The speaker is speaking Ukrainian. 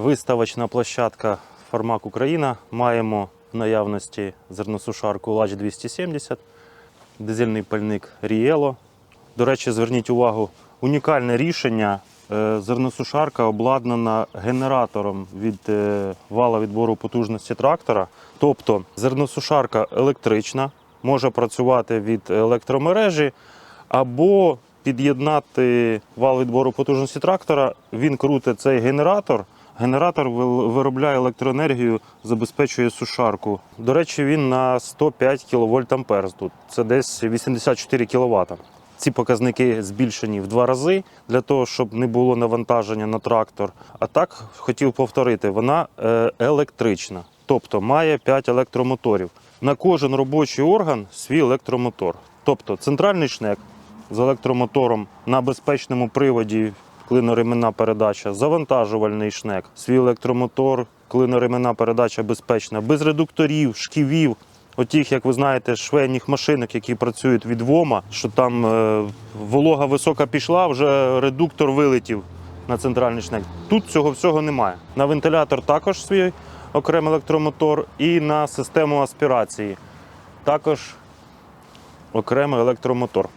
Виставочна площадка Фармак Україна. Маємо в наявності зерносушарку Лач 270, дизельний пальник Ріело. До речі, зверніть увагу, унікальне рішення. Е, Зерносушарка обладнана генератором від е, вала відбору потужності трактора. Тобто зерносушарка електрична, може працювати від електромережі або під'єднати вал відбору потужності трактора. Він крутить цей генератор. Генератор виробляє електроенергію, забезпечує сушарку. До речі, він на 105 кВт ампер тут. Це десь 84 кВт. Ці показники збільшені в два рази для того, щоб не було навантаження на трактор. А так хотів повторити, вона е, електрична, тобто має 5 електромоторів. На кожен робочий орган свій електромотор. Тобто центральний шнек з електромотором на безпечному приводі клиноременна передача, завантажувальний шнек, свій електромотор, клиноременна передача безпечна, без редукторів, шківів. Отіх, як ви знаєте, швейних машинок, які працюють від ВОМа, що там е, волога висока пішла, вже редуктор вилетів на центральний шнек. Тут цього всього немає. На вентилятор також свій окремий електромотор і на систему аспірації також окремий електромотор.